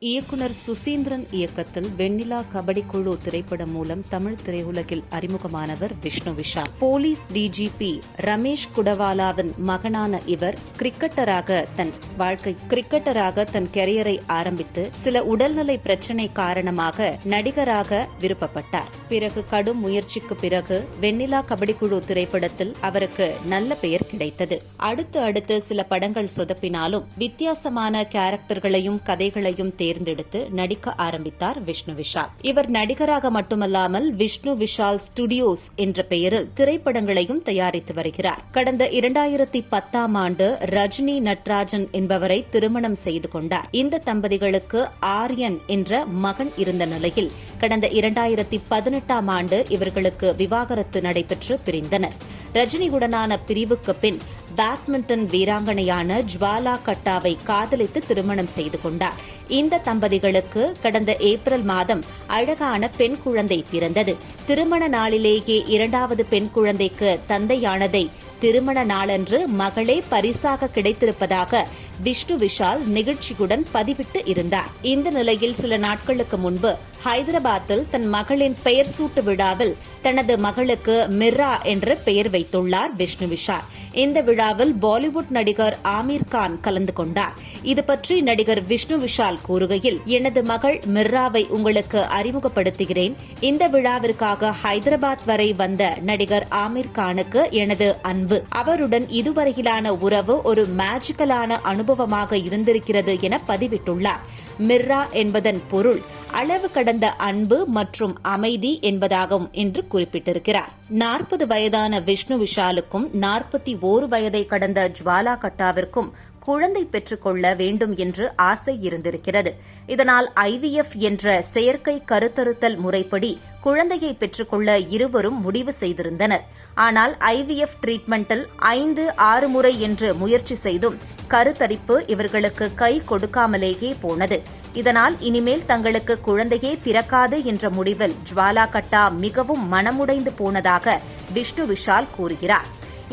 இயக்குனர் சுசீந்திரன் இயக்கத்தில் வெண்ணிலா கபடி குழு திரைப்படம் மூலம் தமிழ் திரையுலகில் அறிமுகமானவர் விஷ்ணு விஷால் போலீஸ் டிஜிபி ரமேஷ் குடவாலாவின் மகனான இவர் கிரிக்கெட்டராக தன் வாழ்க்கை கிரிக்கெட்டராக தன் கெரியரை ஆரம்பித்து சில உடல்நிலை பிரச்சினை காரணமாக நடிகராக விருப்பப்பட்டார். பிறகு கடும் முயற்சிக்கு பிறகு வெண்ணிலா கபடி குழு திரைப்படத்தில் அவருக்கு நல்ல பெயர் கிடைத்தது. அடுத்து அடுத்து சில படங்கள் சொதப்பினாலும் வித்தியாசமான கேரக்டர்களையும் கதைகளையும் தேர்ந்தெடுத்து நடிக்க ஆரம்பித்தார் விஷ்ணு விஷால். இவர் நடிகராக மட்டுமல்லாமல் விஷ்ணு விஷால் ஸ்டுடியோஸ் என்ற பெயரில் திரைப்படங்களையும் தயாரித்து வருகிறார். கடந்த இரண்டாயிரத்தி பத்தாம் ஆண்டு ரஜினி நட்ராஜன் என்பவரை திருமணம் செய்து கொண்டார். இந்த தம்பதிகளுக்கு ஆரியன் என்ற மகன் இருந்த நிலையில் கடந்த இரண்டாயிரத்தி பதினெட்டாம் ஆண்டு இவர்களுக்கு விவாகரத்து நடைபெற்று பிரிந்தனர். ரஜினியுடனான பிரிவுக்கு பின் பேட்மிண்டன் வீராங்கனையான ஜுவாலா கட்டாவை காதலித்து திருமணம் செய்து கொண்டார். இந்த தம்பதிகளுக்கு கடந்த ஏப்ரல் மாதம் அழகான பெண் குழந்தை பிறந்தது. திருமண நாளிலேயே இரண்டாவது பெண் குழந்தைக்கு தந்தையானதை திருமண நாளன்று மகளே பரிசாக கிடைத்திருப்பதாக விஷ்ணு விஷால் நிகழ்ச்சியுடன் பதிவிட்டு இருந்தார். இந்த நிலையில் சில நாட்களுக்கு முன்பு ஹைதராபாத்தில் தன் மகளின் பெயர் சூட்டு விழாவில் தனது மகளுக்கு மிர்ரா என்று பெயர் வைத்துள்ளார் விஷ்ணு விஷால். இந்த விழாவில் பாலிவுட் நடிகர் ஆமீர் கான் கலந்து கொண்டார். இது பற்றி நடிகர் விஷ்ணு விஷால் கூறுகையில் எனது மகள் மிர்ராவை உங்களுக்கு அறிமுகப்படுத்துகிறேன். இந்த விழாவிற்காக ஹைதராபாத் வரை வந்த நடிகர் ஆமீர் கானுக்கு எனது அன்பு. அவருடன் இதுவரையிலான உறவு ஒரு மேஜிக்கலான அனுபவமாக இருந்திருக்கிறது என பதிவிட்டுள்ளார். மிர்ரா என்பதன் பொருள் அளவு கடந்த அன்பு மற்றும் அமைதி என்பதாகும் என்று குறிப்பிட்டிருக்கிறார். நாற்பது வயதான விஷ்ணு விஷாலுக்கும் நாற்பத்தி ஓரு வயதை கடந்த ஜுவாலா கட்டாவிற்கும் குழந்தை பெற்றுக்கொள்ள வேண்டும் என்று ஆசை இருந்திருக்கிறது. இதனால் ஐவிஎஃப் என்ற செயற்கை கருத்தறுத்தல் முறைப்படி குழந்தையை பெற்றுக்கொள்ள இருவரும் முடிவு செய்திருந்தனர். ஆனால் ஐவிஎஃப் ட்ரீட்மெண்டில் ஐந்து ஆறு முறை என்று முயற்சி செய்தும் கருத்தரிப்பு இவர்களுக்கு கை கொடுக்காமலேயே போனது. இதனால் இனிமேல் தங்களுக்கு குழந்தையே பிறக்காது என்ற முடிவில் ஜுவாலா கட்டா மிகவும் மனமுடைந்து போனதாக விஷ்ணு விஷால் கூறுகிறார்.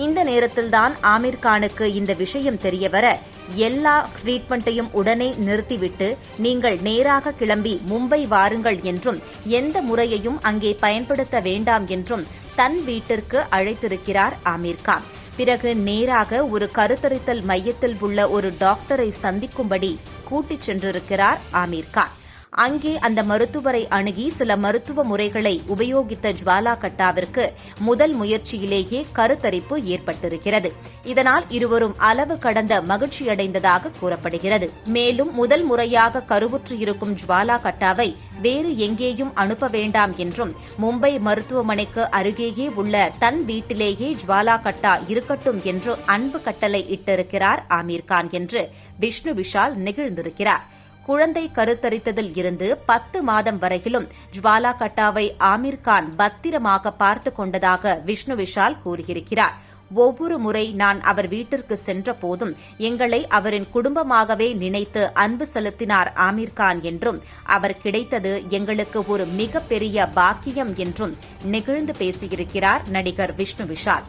இந்த நேரத்தில்தான் ஆமீர் கானுக்கு இந்த விஷயம் தெரியவர எல்லா ட்ரீட்மெண்ட்டையும் உடனே நிறுத்திவிட்டு நீங்கள் நேராக கிளம்பி மும்பை வாருங்கள் என்றும் எந்த முறையையும் அங்கே பயன்படுத்த வேண்டாம் என்றும் தன் வீட்டிற்கு அழைத்திருக்கிறார் ஆமீர் கான். பிறகு நேராக ஒரு கருத்தரித்தல் மையத்தில் உள்ள ஒரு டாக்டரை சந்திக்கும்படி கூட்டிச் சென்றிருக்கிறார் ஆமீர் கான். அங்கே அந்த மருத்துவரை அணுகி சில மருத்துவ முறைகளை உபயோகித்த ஜுவாலா கட்டாவிற்கு முதல் முயற்சியிலேயே கருத்தரிப்பு ஏற்பட்டிருக்கிறது. இதனால் இருவரும் அளவு கடந்த மகிழ்ச்சியடைந்ததாக கூறப்படுகிறது. மேலும் முதல் முறையாக கருவுற்று இருக்கும் ஜுவாலா கட்டாவை வேறு எங்கேயும் அனுப்ப வேண்டாம் என்றும் மும்பை மருத்துவமனைக்கு அருகேயே உள்ள தன் வீட்டிலேயே ஜுவாலா கட்டா இருக்கட்டும் என்று அன்பு கட்டளை இட்டிருக்கிறார் ஆமீர் கான் என்று விஷ்ணு விஷால் நெகிழ்ந்திருக்கிறார். குழந்தை கருத்தரித்ததில் இருந்து பத்து மாதம் வரையிலும் ஜுவாலா கட்டாவை ஆமீர் கான் பத்திரமாக பார்த்து கொண்டதாக விஷ்ணு விஷால் கூறியிருக்கிறார். ஒவ்வொரு முறை நான் அவர் வீட்டிற்கு சென்ற போதும் எங்களை அவரின் குடும்பமாகவே நினைத்து அன்பு செலுத்தினார் ஆமீர் கான் என்றும் அவர் கிடைத்தது எங்களுக்கு ஒரு மிகப்பெரிய பாக்கியம் என்றும் நெகிழ்ந்து பேசியிருக்கிறார் நடிகர் விஷ்ணு விஷால்.